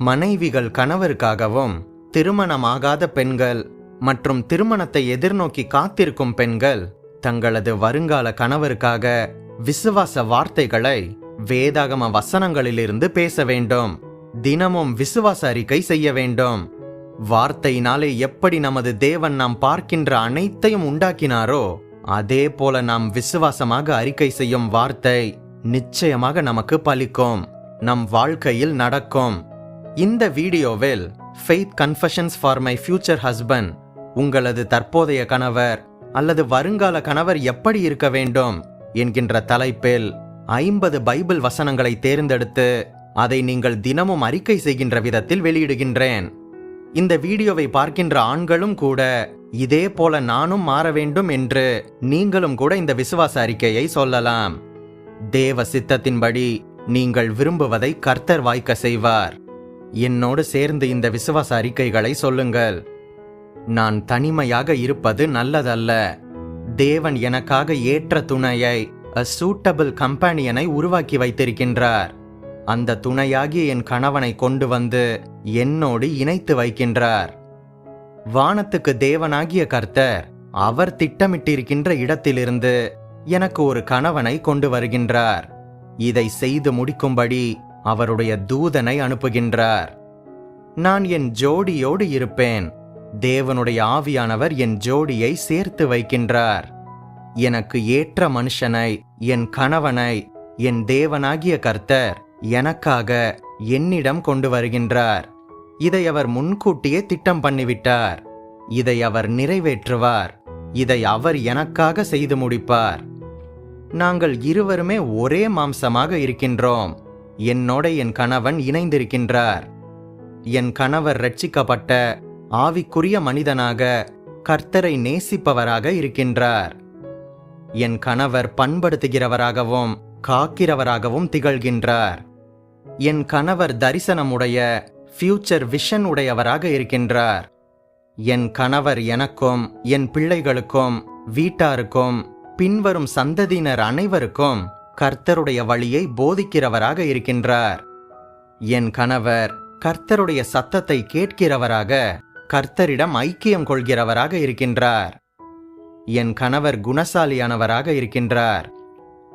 மனைவிகள் கணவருக்காகவும் திருமணமாகாத பெண்கள் மற்றும் திருமணத்தை எதிர்நோக்கி காத்திருக்கும் பெண்கள் தங்களது வருங்கால கணவருக்காக விசுவாச வார்த்தைகளை வேதாகம வசனங்களிலிருந்து பேச வேண்டும். தினமும் விசுவாச அறிக்கை செய்ய வேண்டும். வார்த்தையினாலே எப்படி நமது தேவன் நாம் பார்க்கின்ற அனைத்தையும் உண்டாக்கினாரோ அதே போல நாம் விசுவாசமாக அறிக்கை செய்யும் வார்த்தை நிச்சயமாக நமக்கு பலிக்கும். நம் வாழ்க்கையில் நடக்கும். இந்த வீடியோவில் faith confessions for my future husband உங்களது தற்போதைய கணவர் அல்லது வருங்கால கணவர் எப்படி இருக்க வேண்டும் என்கின்ற தலைப்பில் ஐம்பது பைபிள் வசனங்களை தேர்ந்தெடுத்து அதை நீங்கள் தினமும் அறிக்கை செய்கின்ற விதத்தில் வெளியிடுகின்றேன். இந்த வீடியோவை பார்க்கின்ற ஆண்களும் கூட இதே போல நானும் மாற வேண்டும் என்று நீங்களும் கூட இந்த விசுவாச அறிக்கையை சொல்லலாம். தேவ சித்தத்தின்படி நீங்கள் விரும்புவதை கர்த்தர் வாய்க்க செய்வார். என்னோடு சேர்ந்து இந்த விசுவாச அறிக்கைகளை சொல்லுங்கள். நான் தனிமையாக இருப்பது நல்லதல்ல. தேவன் எனக்காக ஏற்ற துணையை அ சூட்டபிள் கம்பெனியனை உருவாக்கி வைத்திருக்கின்றார். அந்த துணையாகிய என் கணவனை கொண்டு வந்து என்னோடு இணைத்து வைக்கின்றார். வானத்துக்கு தேவனாகிய கர்த்தர் அவர் திட்டமிட்டிருக்கின்ற இடத்திலிருந்து எனக்கு ஒரு கணவனை கொண்டு வருகின்றார். இதை செய்து முடிக்கும்படி அவருடைய தூதனை அனுப்புகின்றார். நான் என் ஜோடியோடு இருப்பேன். தேவனுடைய ஆவியானவர் என் ஜோடியை சேர்த்து வைக்கின்றார். எனக்கு ஏற்ற மனுஷனை என் கணவனை என் தேவனாகிய கர்த்தர் எனக்காக என்னிடம் கொண்டு வருகின்றார். இதை அவர் முன்கூட்டியே திட்டம் பண்ணிவிட்டார். இதை அவர் நிறைவேற்றுவார். இதை அவர் எனக்காக செய்து முடிப்பார். நாங்கள் இருவருமே ஒரே மாம்சமாக இருக்கின்றோம். என்னோட என் கணவன் இணைந்திருக்கின்றார். என் கணவர் ரட்சிக்கப்பட்ட ஆவிக்குரிய மனிதனாக கர்த்தரை நேசிப்பவராக இருக்கின்றார். என் கணவர் பண்படுத்துகிறவராகவும் காக்கிறவராகவும் திகழ்கின்றார். என் கணவர் தரிசனமுடைய ஃபியூச்சர் விஷன் உடையவராக இருக்கின்றார். என் கணவர் எனக்கும் என் பிள்ளைகளுக்கும் வீட்டாருக்கும் பின்வரும் சந்ததியினர் அனைவருக்கும் கர்த்தருடைய வழியை போதிக்கிறவராக இருக்கின்றார். என் கணவர் கர்த்தருடைய சத்தத்தை கேட்கிறவராக கர்த்தரிடம் ஐக்கியம் கொள்கிறவராக இருக்கின்றார். என் கணவர் குணசாலியானவராக இருக்கின்றார்.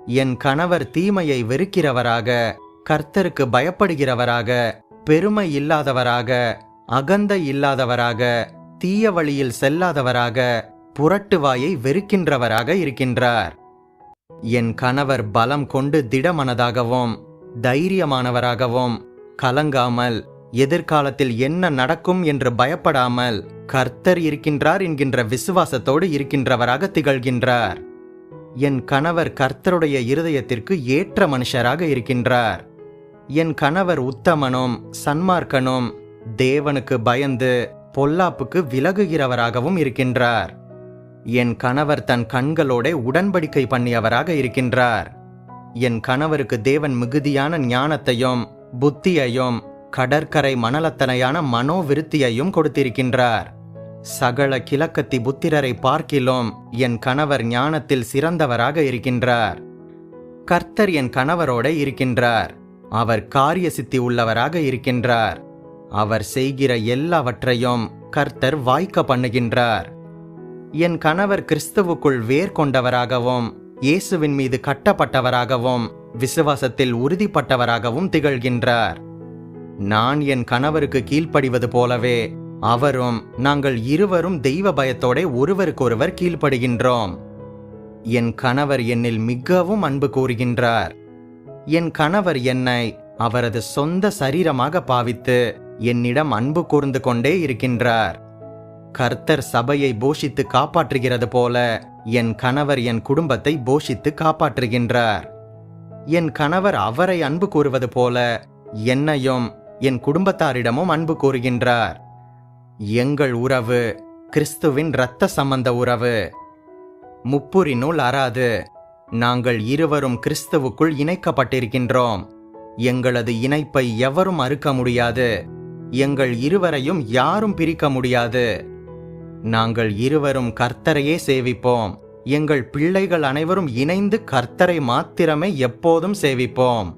என் கணவர் தீமையை வெறுக்கிறவராக கர்த்தருக்கு பயப்படுகிறவராக பெருமை இல்லாதவராக அகந்தை இல்லாதவராக தீய வழியில் செல்லாதவராக புரட்டுவாயை வெறுக்கின்றவராக இருக்கின்றார். என் கணவர் பலம் கொண்டு திடமனதாகவும் தைரியமானவராகவும் கலங்காமல் எதிர்காலத்தில் என்ன நடக்கும் என்று பயப்படாமல் கர்த்தர் இருக்கின்றார் என்கின்ற விசுவாசத்தோடு இருக்கின்றவராக திகழ்கின்றார். என் கணவர் கர்த்தருடைய இருதயத்திற்கு ஏற்ற மனுஷராக இருக்கின்றார். என் கணவர் உத்தமனும் சன்மார்க்கனும் தேவனுக்கு பயந்து பொல்லாப்புக்கு விலகுகிறவராகவும் இருக்கின்றார். என் கணவர் தன் கண்களோட உடன்படிக்கை பண்ணியவராக இருக்கின்றார். என் கணவருக்கு தேவன் மிகுதியான ஞானத்தையும் புத்தியையும் கடற்கரை மணலத்தனையான மனோவிருத்தியையும் கொடுத்திருக்கின்றார். சகல கிழக்கத்தி புத்திரரை பார்க்கிலும் என் கணவர் ஞானத்தில் சிறந்தவராக இருக்கின்றார். கர்த்தர் என் கணவரோட இருக்கின்றார். அவர் காரிய சித்தி உள்ளவராக இருக்கின்றார். அவர் செய்கிற எல்லாவற்றையும் கர்த்தர் வாய்க்க பண்ணுகின்றார். என் கணவர் கிறிஸ்துவுக்குள் வேர் கொண்டவராகவும் இயேசுவின் மீது கட்டப்பட்டவராகவும் விசுவாசத்தில் உறுதிப்பட்டவராகவும் திகழ்கின்றார். நான் என் கணவருக்கு கீழ்ப்படிவது போலவே அவரும் நாங்கள் இருவரும் தெய்வ பயத்தோட ஒருவருக்கொருவர் கீழ்ப்படுகின்றோம். என் கணவர் என்னில் மிகவும் அன்பு கூறுகின்றார். என் கணவர் என்னை அவரது சொந்த சரீரமாக பாவித்து என்னிடம் அன்பு கூர்ந்து கொண்டே இருக்கின்றார். கர்த்தர் சபையை போஷித்து காப்பாற்றுகிறது போல என் கணவர் என் குடும்பத்தை போஷித்து காப்பாற்றுகின்றார். என் கணவர் அவரை அன்பு கூறுவது போல என்னையும் என் குடும்பத்தாரிடமும் அன்பு கூறுகின்றார். எங்கள் உறவு கிறிஸ்துவின் இரத்த சம்பந்த உறவு. முப்புரினுள் அறாது நாங்கள் இருவரும் கிறிஸ்துவுக்குள் இணைக்கப்பட்டிருக்கின்றோம். எங்களது இணைப்பை எவரும் அறுக்க முடியாது. எங்கள் இருவரையும் யாரும் பிரிக்க முடியாது. நாங்கள் இருவரும் கர்த்தரையே சேவிப்போம். எங்கள் பிள்ளைகள் அனைவரும் இணைந்து கர்த்தரை மாத்திரமே எப்போதும் சேவிப்போம்.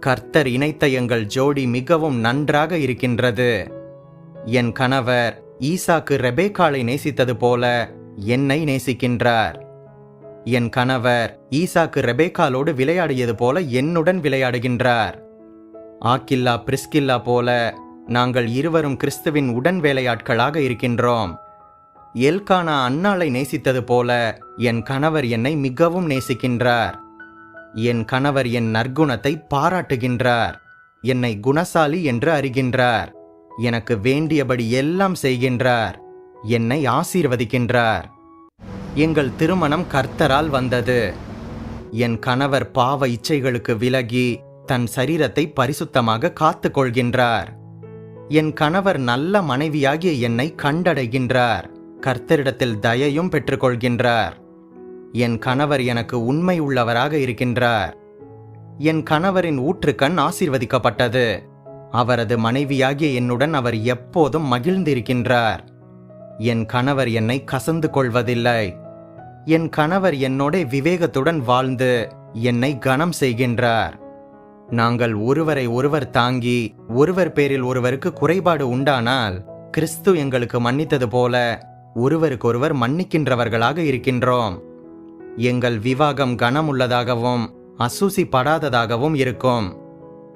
கர்த்தர் இணைத்த எங்கள் ஜோடி மிகவும் நன்றாக இருக்கின்றது. என் கணவர் ஈசாக்கு ரெபேக்காலை நேசித்தது போல என்னை நேசிக்கின்றார். என் கணவர் ஈசாக்கு ரெபேக்காலோடு விளையாடியது போல என்னுடன் விளையாடுகின்றார். ஆக்கில்லா பிரிஸ்கில்லா போல நாங்கள் இருவரும் கிறிஸ்துவின் உடன் வேலையாட்களாக இருக்கின்றோம். எல்கானா அன்னாளை நேசித்தது போல என் கணவர் என்னை மிகவும் நேசிக்கின்றார். என் கணவர் என் நற்குணத்தை பாராட்டுகின்றார். என்னை குணசாலி என்று அறிகின்றார். எனக்கு வேண்டியபடி எல்லாம் செய்கின்றார். என்னை ஆசீர்வதிக்கின்றார். எங்கள் திருமணம் கர்த்தரால் வந்தது. என் கணவர் பாவ இச்சைகளுக்கு விலகி தன் சரீரத்தை பரிசுத்தமாக காத்து கொள்கின்றார் என் கணவர் நல்ல மனைவியாகிய என்னை கண்டடைகின்றார். கர்த்தரிடத்தில் தயையும் பெற்றுக்கொள்கின்றார். என் கணவர் எனக்கு உண்மை உள்ளவராக இருக்கின்றார். என் கணவரின் ஊற்றுக்கண் ஆசீர்வதிக்கப்பட்டது. அவரது மனைவியாகிய என்னுடன் அவர் எப்போதும் மகிழ்ந்திருக்கின்றார். என் கணவர் என்னை கசந்து கொள்வதில்லை. என் கணவர் என்னோட விவேகத்துடன் வாழ்ந்து என்னை கனம் செய்கின்றார். நாங்கள் ஒருவரை ஒருவர் தாங்கி ஒருவர் பேரில் ஒருவருக்கு குறைபாடு உண்டானால் கிறிஸ்து எங்களுக்கு மன்னித்தது போல ஒருவருக்கொருவர் மன்னிக்கின்றவர்களாக இருக்கின்றோம். எங்கள் விவாகம் கனமுள்ளதாகவும் அசூசி படாததாகவும் இருக்கும்.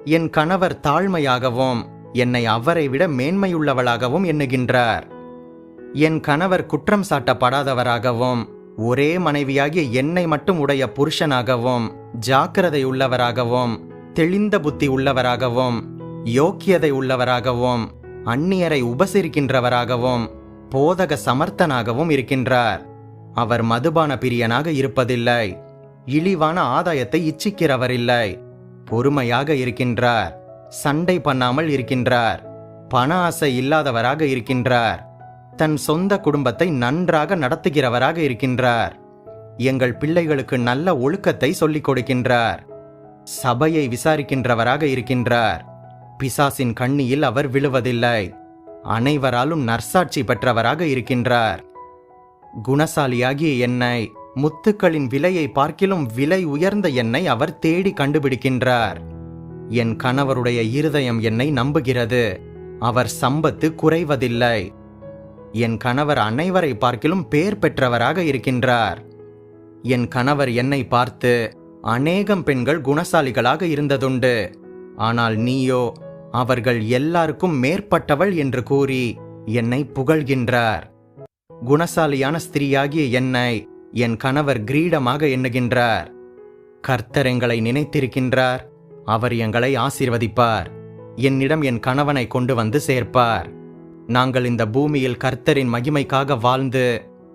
என் கணவர் தாழ்மையாகவும் என்னை அவரை விட மேன்மையுள்ளவளாகவும் எண்ணுகின்றார். என் கணவர் குற்றம் சாட்டப்படாதவராகவும் ஒரே மனைவியாகிய என்னை மட்டும் உடைய புருஷனாகவும் ஜாக்கிரதை உள்ளவராகவும் தெளிந்த புத்தி உள்ளவராகவும் யோக்கியதை உள்ளவராகவும் அந்நியரை உபசரிக்கின்றவராகவும் போதக சமர்த்தனாகவும் இருக்கின்றார். அவர் மதுபான பிரியனாக இருப்பதில்லை. இழிவான ஆதாயத்தை இச்சிக்கிறவரில்லை. பொறுமையாக இருக்கின்றார். சண்டை பண்ணாமல் இருக்கின்றார். பண ஆசை இல்லாதவராக இருக்கின்றார். தன் சொந்த குடும்பத்தை நன்றாக நடத்துகிறவராக இருக்கின்றார். எங்கள் பிள்ளைகளுக்கு நல்ல ஒழுக்கத்தை சொல்லிக் கொடுக்கின்றார். சபையை விசாரிக்கின்றவராக இருக்கின்றார். பிசாசின் கண்ணியில் அவர் விழுவதில்லை. அனைவராலும் நற்சாட்சி பெற்றவராக இருக்கின்றார். குணசாலியாகிய என்னை முத்துக்களின் விலையை பார்க்கிலும் விலை உயர்ந்த என்னை அவர் தேடி கண்டுபிடிக்கின்றார். என் கணவருடைய இருதயம் என்னை நம்புகிறது. அவர் சம்பத்து குறைவதில்லை. என் கணவர் அனைவரை பார்க்கிலும் பேர் பெற்றவராக இருக்கின்றார். என் கணவர் என்னை பார்த்து அநேகம் பெண்கள் குணசாலிகளாக இருந்ததுண்டு. ஆனால் நீயோ அவர்கள் எல்லாருக்கும் மேற்பட்டவள் என்று கூறி என்னை புகழ்கின்றார். குணசாலியான ஸ்திரீயாகிய என்னை என் கணவர் கிரீடமாக எண்ணுகின்றார். கர்த்தர் எங்களை நினைத்திருக்கின்றார். அவர் எங்களை ஆசீர்வதிப்பார். என்னிடம் என் கணவனை கொண்டு வந்து சேர்ப்பார். நாங்கள் இந்த பூமியில் கர்த்தரின் மகிமைக்காக வாழ்ந்து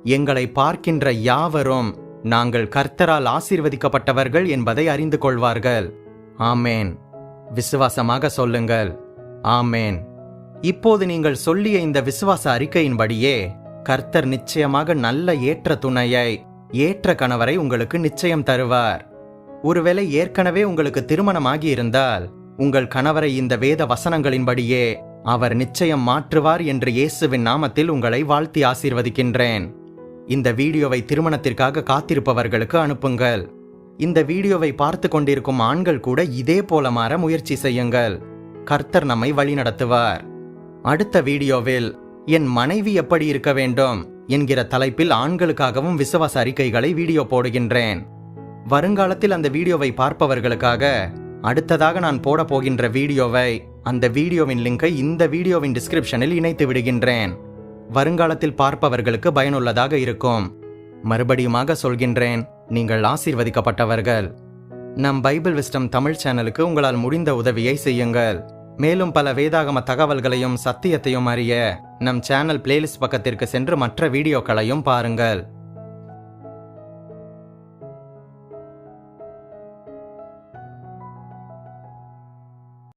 எங்களை பார்க்கின்ற யாவரும் நாங்கள் கர்த்தரால் ஆசீர்வதிக்கப்பட்டவர்கள் என்பதை அறிந்து கொள்வார்கள். ஆமேன். விசுவாசமாக சொல்லுங்கள். ஆமேன். இப்போது நீங்கள் சொல்லிய இந்த விசுவாச அறிக்கையின்படியே கர்த்தர் நிச்சயமாக நல்ல ஏற்ற துணையை ஏற்ற கணவரை உங்களுக்கு நிச்சயம் தருவார். ஒருவேளை ஏற்கனவே உங்களுக்கு திருமணமாகி இருந்தால் உங்கள் கணவரை இந்த வேத வசனங்களின்படியே அவர் நிச்சயம் மாற்றுவார் என்று இயேசுவின் நாமத்தில் உங்களை வாழ்த்தி ஆசீர்வதிக்கின்றேன். இந்த வீடியோவை திருமணத்திற்காக காத்திருப்பவர்களுக்கு அனுப்புங்கள். இந்த வீடியோவை பார்த்து கொண்டிருக்கும் ஆண்கள் கூட இதே போல மாற முயற்சி செய்யுங்கள். கர்த்தர் நம்மை வழிநடத்துவார். அடுத்த வீடியோவில் என் மனைவி எப்படி இருக்க வேண்டும்? என்கிற தலைப்பில் ஆண்களுக்காகவும் விசுவாச அறிக்கைகளை வீடியோ போடுகின்றேன். வருங்காலத்தில் அந்த வீடியோவை பார்ப்பவர்களுக்காக அடுத்ததாக நான் போட போகின்ற வீடியோவை அந்த வீடியோவின் லிங்கை இந்த வீடியோவின் டிஸ்கிரிப்ஷனில் இணைத்து விடுகின்றேன். வருங்காலத்தில் பார்ப்பவர்களுக்கு பயனுள்ளதாக இருக்கும். மறுபடியுமாக சொல்கின்றேன் நீங்கள் ஆசீர்வதிக்கப்பட்டவர்கள். நம் பைபிள் விஸ்டம் தமிழ் சேனலுக்கு உங்களால் முடிந்த உதவியை செய்யுங்கள். மேலும் பல வேதாகம தகவல்களையும் சத்தியத்தையும் அறிய நம் சேனல் பிளேலிஸ்ட் பக்கத்திற்கு சென்று மற்ற வீடியோக்களையும் பாருங்கள்.